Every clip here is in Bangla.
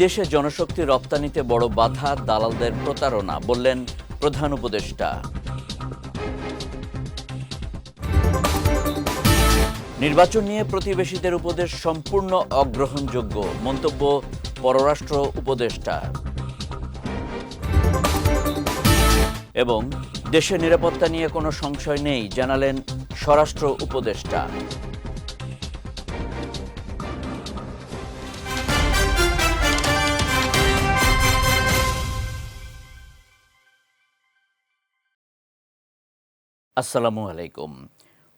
বিদেশে জনশক্তি রপ্তানিতে বড় বাধা, দালালদের প্রতারণা, বললেন প্রধান উপদেষ্টা। নির্বাচন নিয়ে প্রতিবেশীদের উপদেশ সম্পূর্ণ অগ্রহণযোগ্য, মন্তব্য পররাষ্ট্র উপদেষ্টা। এবং দেশের নিরাপত্তা নিয়ে কোনো সংশয় নেই, জানালেন স্বরাষ্ট্র উপদেষ্টা। আসসালামু আলাইকুম।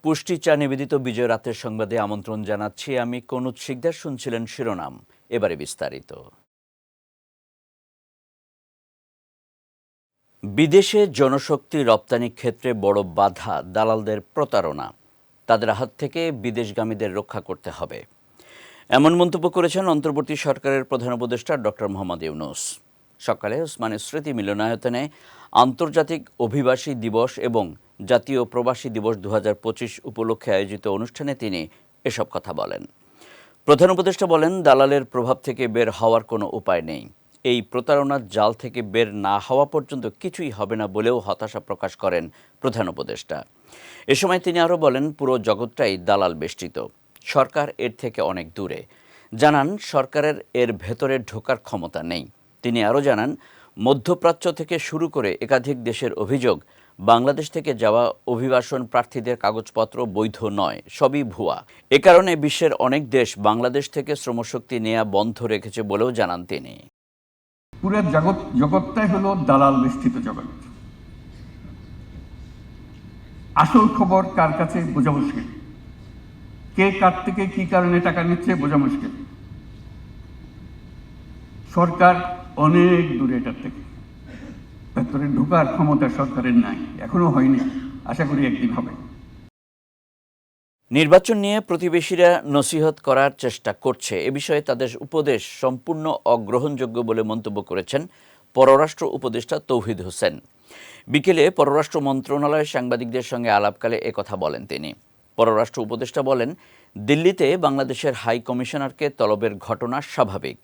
পুষ্টি চা নিবেদিত বিজয় রাতের সংবাদে আমন্ত্রণ জানাচ্ছি আমি কনুৎ শিকদার, শুনছিলেন শিরোনাম। এবারে বিস্তারিত। বিদেশে জনশক্তি রপ্তানি ক্ষেত্রে বড় বাধা দালালদের প্রতারণা। তাদের হাত থেকে বিদেশগামীদের রক্ষা করতে হবে। এমন মন্তব্য করেছেন অন্তর্বর্তী সরকারের প্রধান উপদেষ্টা ডক্টর মোহাম্মদ ইউনুস। সকালে ওসমানী স্মৃতি মিলনায়তনে আন্তর্জাতিক অভিবাসী দিবস এবং জাতীয় প্রবাসী দিবস দু হাজার পঁচিশ উপলক্ষে আয়োজিত অনুষ্ঠানে তিনি এসব কথা বলেন। প্রধান উপদেষ্টা বলেন, দালালের প্রভাব থেকে বের হওয়ার কোনো উপায় নেই। এই প্রতারণার জাল থেকে বের না হওয়া পর্যন্ত কিছুই হবে না বলেও হতাশা প্রকাশ করেন প্রধান উপদেষ্টা। এ সময় তিনি আরও বলেন, পুরো জগৎটাই দালাল বেষ্টিত। সরকার এর থেকে অনেক দূরে। জানান, সরকারের এর ভেতরে ঢোকার ক্ষমতা নেই। তিনি আরও জানান, মধ্যপ্রাচ্য থেকে শুরু করে একাধিক দেশের অভিযোগ বাংলাদেশ থেকে যাওয়া অভিবাসন প্রার্থীদের কাগজপত্র বৈধ নয়, সবই ভুয়া। এ কারণে বিশ্বের অনেক দেশ বাংলাদেশ থেকে শ্রমশক্তি নেয়া বন্ধ রেখেছে বলেও জানান তিনি। পুরো জগৎ, জগৎটাই হলো দালাল বেষ্টিত জগৎ। আসল খবর কার কাছে বোঝা মুশকিল? কে কার থেকে কি কারণে টাকা নিচ্ছে বোঝা মুশকিল। সরকার অনেক দূরে এটার থেকে। ভেতরে ঢোকার ক্ষমতা সরকারের নাই, এখনও হয়নি। আশা করি একদিন হবে। নির্বাচন নিয়ে প্রতিবেশীরা নসিহত করার চেষ্টা করছে। এ বিষয়ে তাদের উপদেশ সম্পূর্ণ অগ্রহণযোগ্য বলে মন্তব্য করেছেন পররাষ্ট্র উপদেষ্টা তৌহিদ হোসেন। বিকেলে পররাষ্ট্র মন্ত্রণালয়ের সাংবাদিকদের সঙ্গে আলাপকালে একথা বলেন তিনি। পররাষ্ট্র উপদেষ্টা বলেন, দিল্লিতে বাংলাদেশের হাই কমিশনারকে তলবের ঘটনা স্বাভাবিক।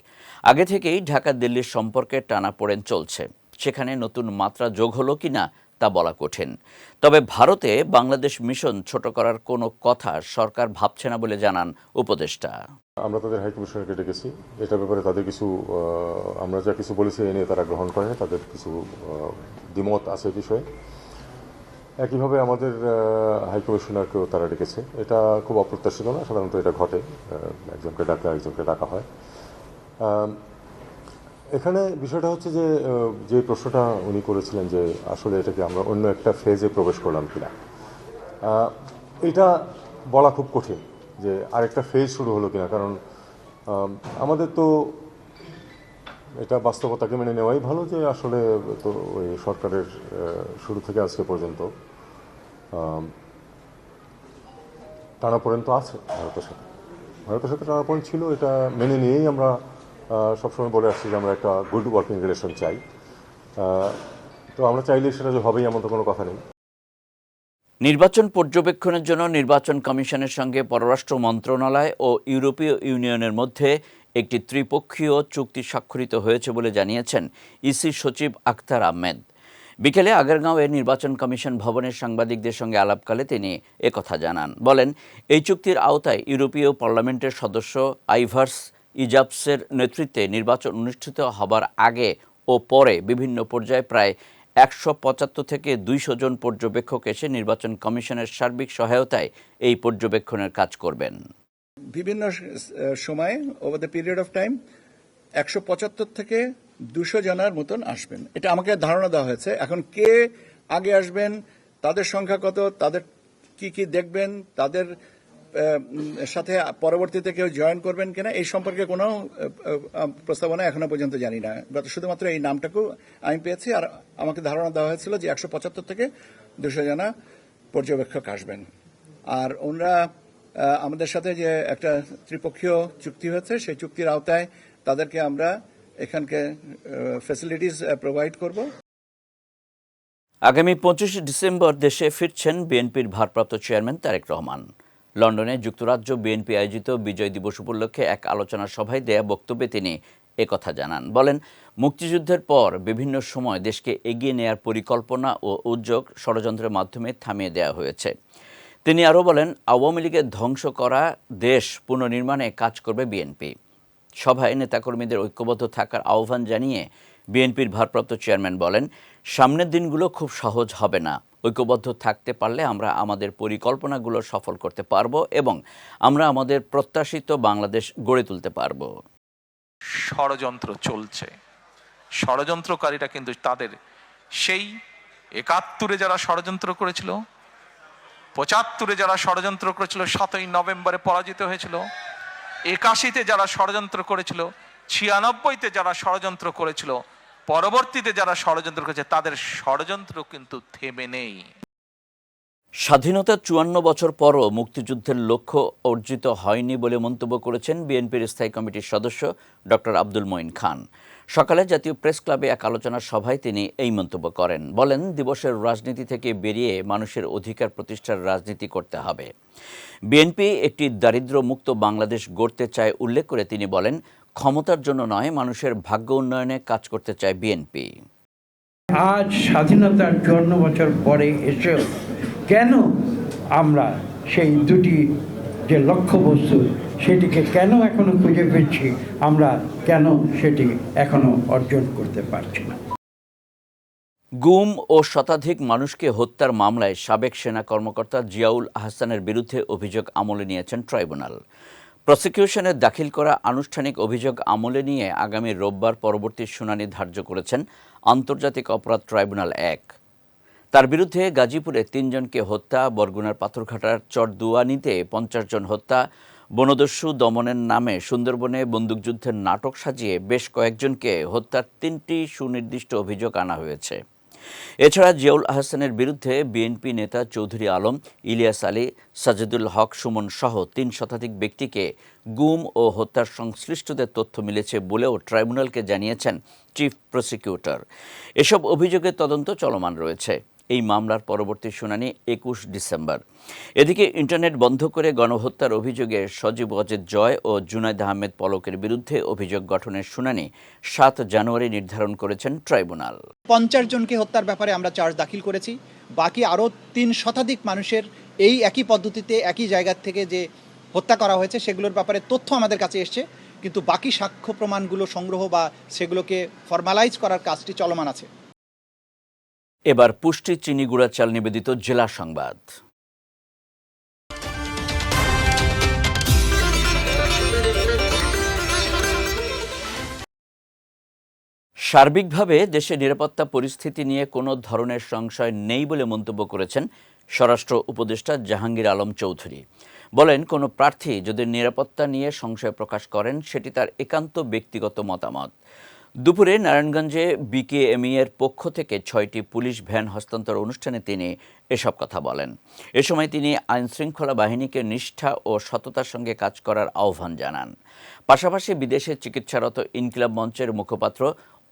আগে থেকেই ঢাকা দিল্লির সম্পর্কে টানাপোড়েন চলছে। সেখানে নতুন মাত্রা যোগ হলো কিনা তা বলা কঠিন। তবে ভারতে বাংলাদেশ মিশন ছোট করার কোনো কথা সরকার ভাবছে না বলে জানান উপদেষ্টা। আমরা তাদের হাই কমিশনারকে ডেকেছি। এটা ব্যাপারে তাদের কিছু আমরা যা কিছু বলেছি এ নিয়ে তারা গ্রহণ করে, তাদের কিছু দ্বিমত আছে বিষয়ে। একইভাবে আমাদের হাইকমিশনারকেও তারা ডেকেছে। এটা খুব অপ্রত্যাশিত না, সাধারণত এটা ঘটে একজনকে ডাকা একজনকে ডাকা হয়। এখানে বিষয়টা হচ্ছে যে যে প্রশ্নটা উনি করেছিলেন যে আসলে এটাকে আমরা অন্য একটা ফেজে প্রবেশ করলাম কিনা। এটা বলা খুব কঠিন যে আরেকটা ফেজ শুরু হলো কিনা, কারণ আমাদের তো এটা বাস্তবতাকে মেনে নেওয়াই ভালো যে আসলে তো ওই সরকারের শুরু থেকে আজকে পর্যন্ত টানাপোড়েন তো আছে ভারতের সাথে। ভারতের সাথে টানাপোড়েন ছিল, এটা মেনে নিয়েই আমরা সবসময় বলে আসছি যে আমরা একটা গুড ওয়ার্কিং রিলেশন চাই। তো আমরা চাইলে সেটা যে হবেই এমন তো কোনো কথা নেই। নির্বাচন পর্যবেক্ষণের জন্য নির্বাচন কমিশনের সঙ্গে পররাষ্ট্র মন্ত্রণালয় ও ইউরোপীয় ইউনিয়নের মধ্যে একটি ত্রিপক্ষীয় চুক্তি স্বাক্ষরিত হয়েছে বলে জানিয়েছেন ইসি সচিব আখতার আহমেদ। বিকেলে আগারগাঁওয়ে নির্বাচন কমিশন ভবনের সাংবাদিকদের সঙ্গে আলাপকালে তিনি একথা জানান। বলেন, এই চুক্তির আওতায় ইউরোপীয় পার্লামেন্টের সদস্য আইভার্স ইজাবসের নেতৃত্বে নির্বাচন অনুষ্ঠিত হবার আগে ও পরে বিভিন্ন পর্যায়ে প্রায় একশো পঁচাত্তর থেকে দুইশো জন পর্যবেক্ষক এসে নির্বাচন কমিশনের সার্বিক সহায়তায় এই পর্যবেক্ষণের কাজ করবেন। বিভিন্ন সময়ে over the period of time একশো পঁচাত্তর থেকে দুশো জনার মতন আসবেন। এটা আমাকে ধারণা দেওয়া হয়েছে। এখন কে আগে আসবেন, তাদের সংখ্যা কত, তাদের কি কি দেখবেন, তাদের সাথে পরবর্তীতে কেউ জয়েন করবেন কিনা, এই সম্পর্কে কোনো প্রস্তাবনা এখনও পর্যন্ত জানি না। শুধুমাত্র এই নামটাকেও আমি পেয়েছি আর আমাকে ধারণা দেওয়া হয়েছিল যে একশো পঁচাত্তর থেকে দুশো জনা পর্যবেক্ষক আসবেন। আর ওনারা আমাদের সাথে যে একটা ত্রিপক্ষীয় চুক্তি হয়েছে, সেই চুক্তির আওতায় তাদেরকে আমরা এখানকে ফ্যাসিলিটিস প্রোভাইড করব। আগামী পঁচিশে ডিসেম্বর দেশে ফিরছেন বিএনপির ভারপ্রাপ্ত চেয়ারম্যান তারেক রহমান। লন্ডনে যুক্তরাজ্য বিএনপি আয়োজিত বিজয় দিবস উপলক্ষে এক আলোচনা সভায় দেয়া বক্তব্যে তিনি একথা জানান। বলেন, মুক্তিযুদ্ধের পর বিভিন্ন সময় দেশকে এগিয়ে নেয়ার পরিকল্পনা ও উদ্যোগ ষড়যন্ত্রের মাধ্যমে থামিয়ে দেওয়া হয়েছে। তিনি আরও বলেন, আওয়ামী লীগের ধ্বংস করা দেশ পুনর্নির্মাণে কাজ করবে বিএনপি। সভায় নেতাকর্মীদের ঐক্যবদ্ধ থাকার আহ্বান জানিয়ে বিএনপির ভারপ্রাপ্ত চেয়ারম্যান বলেন, সামনের দিনগুলো খুব সহজ হবে না। ঐক্যবদ্ধ থাকতে পারলে আমরা আমাদের পরিকল্পনাগুলো সফল করতে পারব এবং আমরা আমাদের প্রত্যাশিত বাংলাদেশ গড়ে তুলতে পারব। ষড়যন্ত্র চলছে। ষড়যন্ত্রকারীরা কিন্তু তাদের সেই একাত্তরে যারা ষড়যন্ত্র করেছিল, পঁচাত্তরে যারা ষড়যন্ত্র করেছিল, সাতই নভেম্বরে পরাজিত হয়েছিল, একাশিতে যারা ষড়যন্ত্র করেছিল, ছিয়ানব্বইতে যারা ষড়যন্ত্র করেছিল পরবর্তীতে যারা ষড়যন্ত্র করেছে, তাদের ষড়যন্ত্র কিন্তু থেমে নেই। স্বাধীনতার চুয়ান্ন বছর পরও মুক্তিযুদ্ধের লক্ষ্য অর্জিত হয়নি বলে মন্তব্য করেছেন বিএনপির স্থায়ী কমিটির সদস্য ডক্টর আব্দুল মঈন খান। সকালে জাতীয় প্রেস ক্লাবে এক আলোচনা সভায় তিনি এই মন্তব্য করেন। বলেন, দিবসের রাজনীতি থেকে বেরিয়ে মানুষের অধিকার প্রতিষ্ঠার রাজনীতি করতে হবে। বিএনপি একটি দারিদ্র মুক্ত বাংলাদেশ গড়তে চায় উল্লেখ করে তিনি বলেন ক্ষমতার জন্য নয় মানুষের ভাগ্য উন্নয়নে কাজ করতে চায় বিএনপি আজ স্বাধীনতার চুয়ান্ন বছর পরে এসেও কেন আমরা সেই দুটি যে লক্ষ্যবস্তু সেটিকে কেন এখনও খুঁজে পেয়েছি আমরা কেন সেটি এখনও অর্জন করতে পারছি না? গুম ও শতাধিক মানুষকে হত্যার মামলায় সাবেক সেনা কর্মকর্তা জিয়াউল আহসানের বিরুদ্ধে অভিযোগ আমলে নিয়েছেন ট্রাইব্যুনাল। প্রসিকিউশনের দাখিল করা আনুষ্ঠানিক অভিযোগ আমলে নিয়ে আগামী রোববার পরবর্তী শুনানি ধার্য করেছেন আন্তর্জাতিক অপরাধ ট্রাইব্যুনাল এক। তার বিরুদ্ধে গাজীপুরে তিনজনকে হত্যা, বরগুনার পাথরঘাটার চরদুয়ানিতে পঞ্চাশ জন হত্যা, বনদস্যু দমনের নামে সুন্দরবনে বন্দুকযুদ্ধের নাটক সাজিয়ে বেশ কয়েকজনকে হত্যার তিনটি সুনির্দিষ্ট অভিযোগ আনা হয়েছে। এছাড়া জিয়াউল আহসানের বিরুদ্ধে বিএনপি নেতা চৌধুরী আলম, ইলিয়াস আলী, সাজিদুল হক, সুমন সহ তিন শতাধিক ব্যক্তিকে গুম ও হত্যার সংশ্লিষ্টদের তথ্য মিলেছে বলেও ট্রাইব্যুনালকে জানিয়েছেন চিফ প্রসিকিউটর। এসব অভিযোগের তদন্ত চলমান রয়েছে। এই মামলার পরবর্তী শুনানি একুশ ডিসেম্বর। এদিকে ইন্টারনেট বন্ধ করে গণহত্যার অভিযোগে সজীব অজেদ জয় ও জুনাইদ আহমেদ পলকের বিরুদ্ধে অভিযোগ গঠনের শুনানি সাত জানুয়ারি নির্ধারণ করেছেন ট্রাইব্যুনাল। পঞ্চাশ জনকে হত্যার ব্যাপারে আমরা চার্জ দাখিল করেছি। বাকি আরও তিন শতাধিক মানুষের এই একই পদ্ধতিতে একই জায়গা থেকে যে হত্যা করা হয়েছে, সেগুলোর ব্যাপারে তথ্য আমাদের কাছে এসছে। কিন্তু বাকি সাক্ষ্য প্রমাণগুলো সংগ্রহ বা সেগুলোকে ফর্মালাইজ করার কাজটি চলমান আছে। এবার পুষ্টি চিনি গুঁড়া চাল নিবেদিত জেলা সংবাদ। সার্বিকভাবে দেশে নিরাপত্তা পরিস্থিতি নিয়ে কোনো ধরনের সংশয় নেই বলে মন্তব্য করেছেন স্বরাষ্ট্র উপদেষ্টা জাহাঙ্গীর আলম চৌধুরী। বলেন, কোনো প্রার্থী যদি নিরাপত্তা নিয়ে সংশয় প্রকাশ করেন, সেটি তার একান্ত ব্যক্তিগত মতামত। দুপুরে নারায়ণগঞ্জে বিকেএমই এর পক্ষ থেকে ছয়টি পুলিশ ভ্যান হস্তান্তর অনুষ্ঠানে তিনি এসব কথা বলেন। এ সময় তিনি আইনশৃঙ্খলা বাহিনীকে নিষ্ঠা ও সততার সঙ্গে কাজ করার আহ্বান জানান। পাশাপাশি বিদেশে চিকিৎসারত ইনকিলাব মঞ্চের মুখপাত্র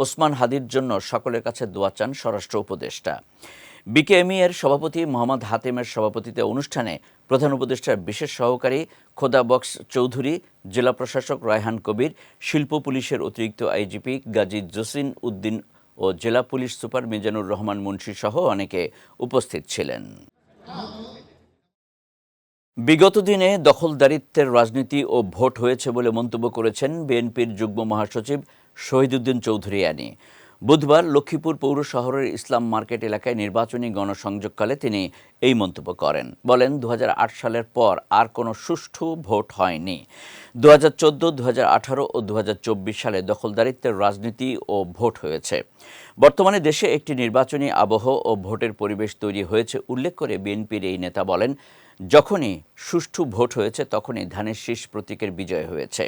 ওসমান হাদির জন্য সকলের কাছে দোয়া চান স্বরাষ্ট্র উপদেষ্টা। বিকেএমই এর সভাপতি মোহাম্মদ হাতেমের সভাপতিতে অনুষ্ঠানে প্রধান উপদেষ্টার বিশেষ সহকারী খোদা বক্স চৌধুরী, জেলা প্রশাসক রায়হান কবির, শিল্প পুলিশের অতিরিক্ত আইজিপি গাজী জসিন উদ্দিন ও জেলা পুলিশ সুপার মিজানুর রহমান মুন্সি সহ অনেকে উপস্থিত ছিলেন। বিগত দিনে দখলদারিত্বের রাজনীতি ও ভোট হয়েছে বলে মন্তব্য করেছেন বিএনপির যুগ্ম মহাসচিব শহীদুদ্দিন চৌধুরী আনি। বুধবার লক্ষ্মীপুর পৌর শহরের ইসলাম মার্কেট এলাকায় নির্বাচনী গণসংযোগকালে তিনি এই মন্তব্য করেন। বলেন দু হাজার আট সালের পর আর কোনো সুষ্ঠু ভোট হয়নি। দু হাজার চোদ্দ দু ও দু হাজার চব্বিশ সালে দখলদারিত্বের রাজনীতি ও ভোট হয়েছে। বর্তমানে দেশে একটি নির্বাচনী আবহ ও ভোটের পরিবেশ তৈরি হয়েছে, উল্লেখ করে বিএনপির এই নেতা বলেন যখনই সুষ্ঠু ভোট হয়েছে, তখনই ধানের শীষ প্রতীকের বিজয় হয়েছে।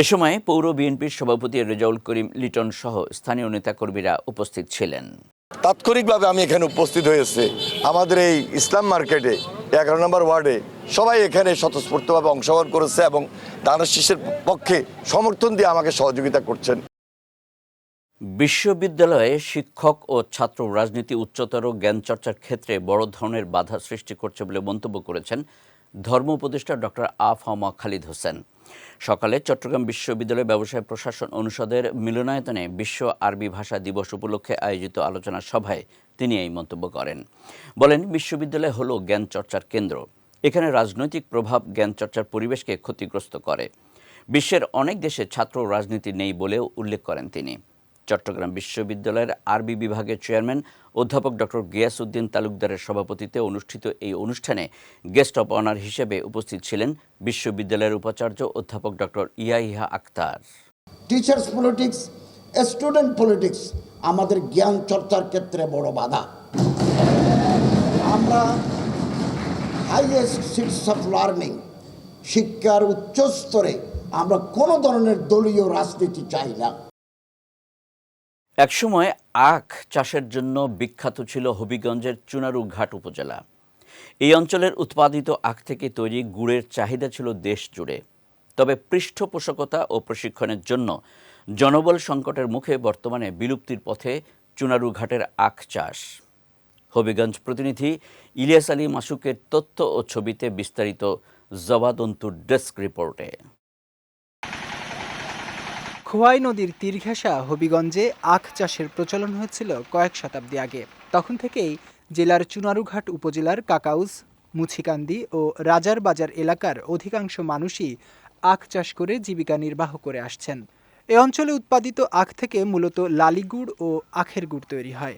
এ সময় পৌর বিএনপির সভাপতি রেজাউল করিম লিটন সহ স্থানীয় নেতাকর্মীরা উপস্থিত ছিলেন। তাৎক্ষণিকভাবে আমি এখানে উপস্থিত হয়েছে। আমাদের এই ইসলাম মার্কেটে, এগারো নম্বর ওয়ার্ডে সবাই এখানে স্বতঃস্ফূর্তভাবে অংশগ্রহণ করেছে এবং দানের শীষের পক্ষে সমর্থন দিয়ে আমাকে সহযোগিতা করছেন। বিশ্ববিদ্যালয়ে শিক্ষক ও ছাত্র রাজনীতি, উচ্চতর জ্ঞান চর্চার ক্ষেত্রে বড় ধরনের বাধা সৃষ্টি করছে বলে মন্তব্য করেছেন ধর্ম উপদেষ্টা ডক্টর আফ হামা খালিদ হোসেন। সকালে চট্টগ্রাম বিশ্ববিদ্যালয় ব্যবসায় প্রশাসন অনুষদের মিলনায়তনে বিশ্ব আরবি ভাষা দিবস উপলক্ষে আয়োজিত আলোচনা সভায় তিনি এই মন্তব্য করেন। বলেন, বিশ্ববিদ্যালয় হলো জ্ঞান চর্চার কেন্দ্র। এখানে রাজনৈতিক প্রভাব জ্ঞান চর্চার পরিবেশকে ক্ষতিগ্রস্ত করে। বিশ্বের অনেক দেশে ছাত্র রাজনীতি নেই বলেও উল্লেখ করেন তিনি। চট্টগ্রাম বিশ্ববিদ্যালয়ের আরবি বিভাগের চেয়ারম্যান অধ্যাপক ডক্টর গিয়াসউদ্দিন তালুকদারের সভাপতিত্বে অনুষ্ঠিত এই অনুষ্ঠানে গেস্ট অব অনার হিসেবে উপস্থিত ছিলেন বিশ্ববিদ্যালয়ের উপাচার্য অধ্যাপক doctor Yahia Akhtar. Teachers politics student politics আমাদের জ্ঞান চর্চার ক্ষেত্রে বড় বাধা। আমরা হাইয়েস্ট সিটস অফ লার্নিং শিক্ষার উচ্চস্তরে আমরা কোনো ধরনের দলীয় রাজনীতি চাই না। একসময় আখ চাষের জন্য বিখ্যাত ছিল হবিগঞ্জের চুনারু ঘাট উপজেলা। এই অঞ্চলের উৎপাদিত আখ থেকে তৈরি গুড়ের চাহিদা ছিল দেশ জুড়ে। তবে পৃষ্ঠপোষকতা ও প্রশিক্ষণের জন্য জনবল সংকটের মুখে বর্তমানে বিলুপ্তির পথে চুনারু ঘাটের আখ চাষ। হবিগঞ্জ প্রতিনিধি ইলিয়াস আলী মাসুকের তথ্য ও ছবিতে বিস্তারিত জবাদন্তুর ডেস্ক রিপোর্টে। খোয়াই নদীর তীর ঘেঁষা হবিগঞ্জে আখ চাষের প্রচলন হয়েছিল কয়েক শতাব্দী আগে। তখন থেকেই জেলার চুনারুঘাট উপজেলার কাকাউস, মুছিকান্দি ও রাজার বাজার এলাকার অধিকাংশ মানুষই আখ চাষ করে জীবিকা নির্বাহ করে আসছেন। এ অঞ্চলে উৎপাদিত আখ থেকে মূলত লালিগুড় ও আখের গুড় তৈরি হয়।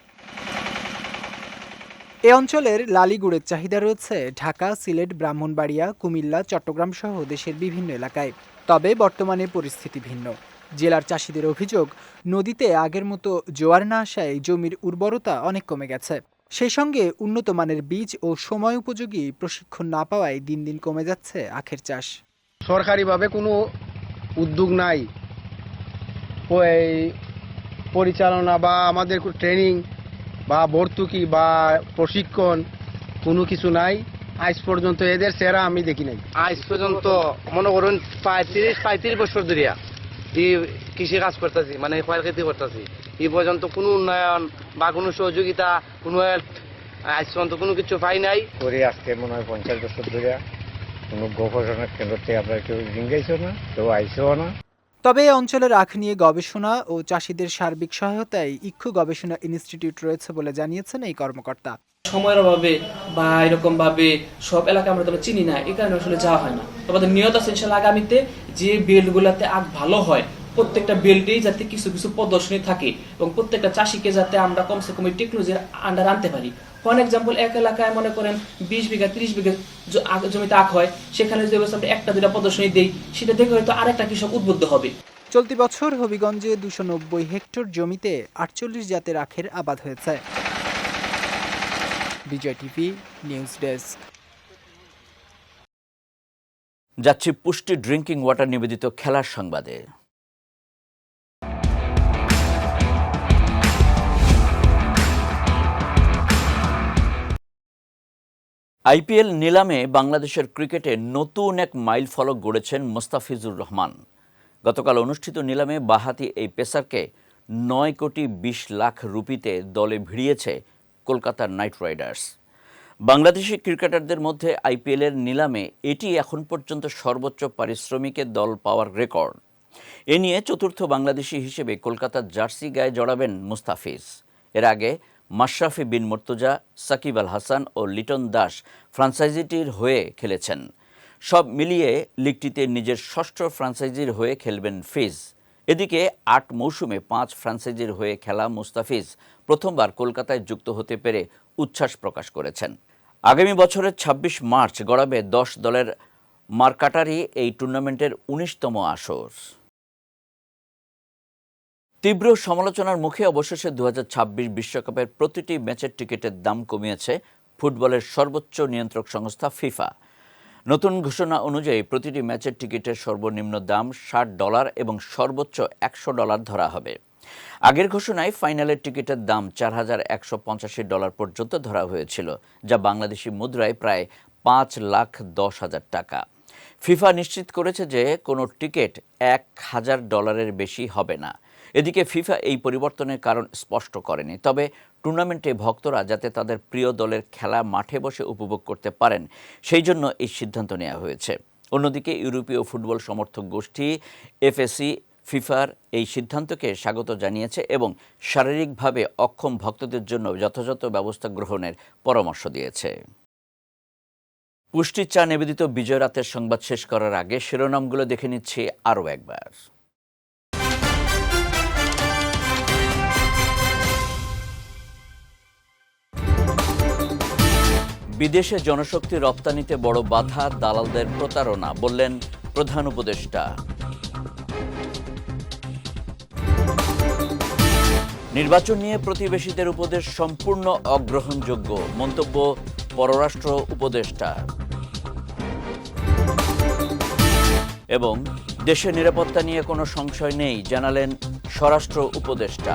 এ অঞ্চলের লালিগুড়ের চাহিদা রয়েছে ঢাকা, সিলেট, ব্রাহ্মণবাড়িয়া, কুমিল্লা, চট্টগ্রাম সহ দেশের বিভিন্ন এলাকায়। তবে বর্তমানে পরিস্থিতি ভিন্ন। জেলার চাষিদের অভিযোগ নদীতে আগের মতো জোয়ার না আসায় জমির উর্বরতা অনেক কমে গেছে। সেই সঙ্গে উন্নত মানের বীজ ও সময় উপযোগী প্রশিক্ষণ না পাওয়ায় দিন দিন কমে যাচ্ছে আখের চাষ। সরকারিভাবে কোনো উদ্যোগ নাই। পরিচালনা বা আমাদের ট্রেনিং বা ভর্তুকি বা প্রশিক্ষণ কোনো কিছু নাই। আজ পর্যন্ত এদের সেরা আমি দেখি নাই। আজ পর্যন্ত মনে করুন পঁয়ত্রিশ পঁয়ত্রিশ বছর ধরিয়া কৃষি কাজ করতেছি মানে খয়ের খেতি করতেছি। এই পর্যন্ত কোনো উন্নয়ন বা কোনো সহযোগিতা কোনো আজ পর্যন্ত কোনো কিছু পাই নাই। করে আজকে মনে হয় পঞ্চাশ বছর ধরে কোনো গবেষণা কেন্দ্র থেকে আমরা কেউ জিঙ্গাইছো না কেউ আইসেও না। তবে এই অঞ্চলের আখ নিয়ে গবেষণা ও চাষিদের সার্বিক সহায়তায় ইক্ষু গবেষণা ইনস্টিটিউট রয়েছে বলে জানিয়েছেন এই কর্মকর্তা। সময়ের অভাবে বা এরকম ভাবে সব এলাকা আমরা তবে চিনি না এই কারণে আসলে যাওয়া হয় না। তবে নিয়ত আছে ইনশাল্লাহ আগামীতে যে বেল্ট গুলাতে আগ ভালো হয়, প্রত্যেকটা বেল্টেই যাতে কিছু কিছু প্রদর্শনী থাকে এবং প্রত্যেকটা চাষিকে যাতে আমরা কমসে কম টেকনোলজির আন্ডার আনতে পারি। ফর এক্সাম্পল এক এলাকায় মনে করেন বিশ বিঘা, ত্রিশ বিঘা জমিতে আখ হয়, সেখানে যদি একটা দুটা প্রদর্শনী দেই, সেটা দেখে হয়তো আরেকটা কৃষক উদ্বুদ্ধ হবে। চলতি বছর হবিগঞ্জে দুশো নব্বই হেক্টর জমিতে আটচল্লিশ জাতের আখের আবাদ হয়েছে। Bijoy TV, news desk. যাচ্ছি পুষ্টি ড্রিঙ্কিং ওয়াটার নিবেদিত খেলার সংবাদে। আইপিএল নিলামে বাংলাদেশের ক্রিকেটে নতুন এক মাইল ফলক গড়েছেন মোস্তাফিজুর রহমান। গতকাল অনুষ্ঠিত নিলামে বাহাতি এই পেসারকে নয় কোটি বিশ লাখ রুপিতে দলে ভিড়িয়েছে কলকাতার নাইট রাইডার্স। বাংলাদেশি ক্রিকেটারদের মধ্যে আইপিএলের নিলামে এটি এখন পর্যন্ত সর্বোচ্চ পারিশ্রমিকের দল পাওয়ার রেকর্ড। এ নিয়ে চতুর্থ বাংলাদেশি হিসেবে কলকাতার জার্সি গায়ে জড়াবেন মুস্তাফিজ। এর আগে মাশরাফি বিন মর্তুজা, সাকিব আল হাসান ও লিটন দাস ফ্রাঞ্চাইজিটির হয়ে খেলেছেন। সব মিলিয়ে লিগটিতে নিজের ষষ্ঠ ফ্রাঞ্চাইজির হয়ে খেলবেন ফিজ। এদিকে আট মৌসুমে পাঁচ ফ্রাঞ্চাইজির হয়ে খেলা মুস্তাফিজ প্রথমবার কলকাতায় যুক্ত হতে পেরে উচ্ছ্বাস প্রকাশ করেছেন। আগামী বছরের ২৬ মার্চ গড়াবে দশ দলের মার্কাটারি এই টুর্নামেন্টের উনিশতম আসর। তীব্র সমালোচনার মুখে অবশেষে দু বিশ্বকাপের প্রতিটি ম্যাচের টিকিটের দাম কমিয়েছে ফুটবলের সর্বোচ্চ নিয়ন্ত্রক সংস্থা ফিফা। নতুন ঘোষণা অনুযায়ী প্রতিটি ম্যাচের টিকিটের সর্বনিম্ন দাম ষাট ডলার এবং সর্বোচ্চ একশো ডলার ধরা হবে। আগের ঘোষণায় ফাইনালের টিকিটের দাম চার হাজার একশো পঞ্চাশি ডলার পর্যন্ত ধরা হয়েছিল, যা বাংলাদেশি মুদ্রায় প্রায় পাঁচ লাখ দশ হাজার টাকা। ফিফা নিশ্চিত করেছে যে কোনো টিকিট এক হাজার ডলারের বেশি হবে না। এদিকে ফিফা এই পরিবর্তনের কারণ স্পষ্ট করেনি, তবে টুর্নামেন্টে ভক্তরা যাতে তাদের প্রিয় দলের খেলা মাঠে বসে উপভোগ করতে পারেন, সেই জন্য এই সিদ্ধান্ত নেওয়া হয়েছে। অন্যদিকে ইউরোপীয় ফুটবল সমর্থক গোষ্ঠী এফএসি ফিফার এই সিদ্ধান্তকে স্বাগত জানিয়েছে এবং শারীরিকভাবে অক্ষম ভক্তদের জন্য যথাযথ ব্যবস্থা গ্রহণের পরামর্শ দিয়েছে। পুষ্টির চা নিবেদিত বিজয় রাতের সংবাদ শেষ করার আগে শিরোনামগুলো দেখে নিচ্ছি আরও একবার। বিদেশে জনশক্তি রপ্তানিতে বড় বাধা, দালালদের প্রতারণা, বললেন প্রধান উপদেষ্টা। নির্বাচন নিয়ে প্রতিবেশীদের উপদেশ সম্পূর্ণ অগ্রহণযোগ্য, মন্তব্য পররাষ্ট্র উপদেষ্টা। এবং দেশের নিরাপত্তা নিয়ে কোনো সংশয় নেই, জানালেন স্বরাষ্ট্র উপদেষ্টা।